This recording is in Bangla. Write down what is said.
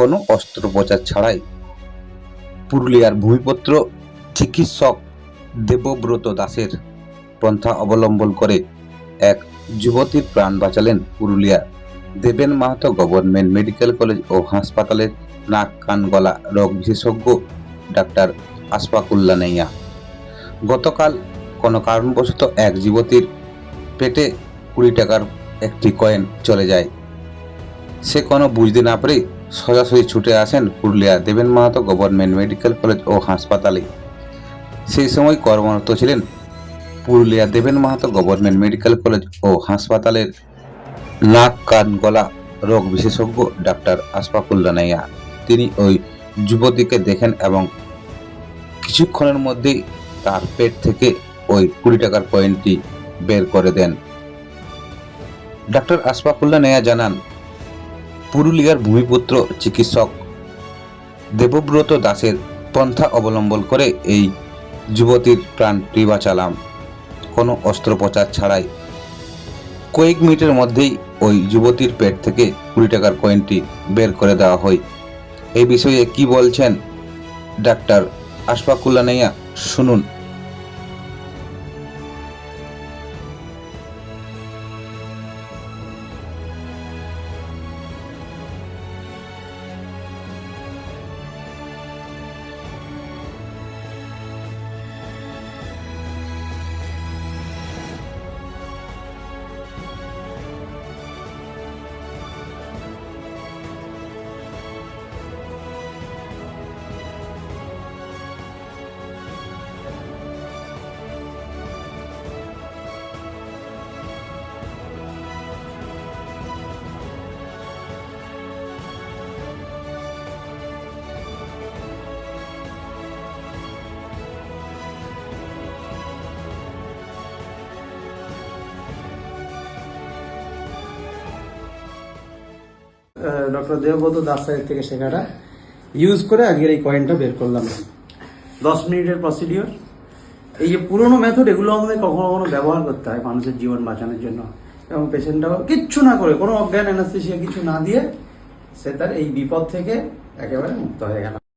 কোনো অস্ত্রোপচার ছাড়াই। পুরুলিয়ার ভূমিপত্র চিকিৎসক দেবব্রত দাসের পন্থা অবলম্বন করে এক যুবতীর প্রাণ বাঁচালেন Purulia Deben Mahato government medical college ও হাসপাতালের নাক, কান, গলা রোগ বিশেষজ্ঞ ডাক্তার আশফাকুল্লা নেইয়া। গতকাল কোনো কারণবশত এক যুবতীর পেটে কুড়ি টাকার একটি কয়েন চলে যায়। সে কোনো বুঝতে না পেরে সোজাসুজি ছুটে আসেন Purulia Deben Mahato government medical college ও হাসপাতালে। সেই সময় কর্মরত ছিলেন Purulia Deben Mahato government medical college ও হাসপাতালের নাক, কান, গলা রোগ বিশেষজ্ঞ ডাক্তার আশফাকুল্লা নাইয়া তিনি ওই যুবতীকে দেখেন এবং কিছুক্ষণের মধ্যেই তার পেট থেকে ওই কুড়ি টাকার কয়েনটি বের করে দেন। ডাক্তার আশফাকুল্লা নেয়া জানান পুরুলিয়ার ভূমিপুত্র চিকিৎসক দেবব্রত দাসের পন্থা অবলম্বন করে এই যুবতীর প্রাণটি বাঁচালাম কোনো অস্ত্রোপচার ছাড়াই। কয়েক মিনিটের মধ্যেই ওই যুবতীর পেট থেকে কুড়ি টাকার কয়েনটি বের করে দেওয়া হয়। এই বিষয়ে কি বলছেন ডাক্তার আশফাকুল্লা নেয়া শুনুন। ডক্টর দেবব্রত দাস সাহেব থেকে শেখাটা। ইউজ করে আজকের এই কয়েনটা বের করলাম। দশ মিনিটের প্রসিডিওর এই যে পুরোনো মেথড এগুলো আমাদের কখনো কখনো ব্যবহার করতে হয় মানুষের জীবন বাঁচানোর জন্য। এবং পেশেন্টটাও কিচ্ছু না করে, কোনো অজ্ঞান অ্যানাস্থেশিয়া কিছু না দিয়ে সে তার এই বিপদ থেকে একেবারে মুক্ত হয়ে গেল।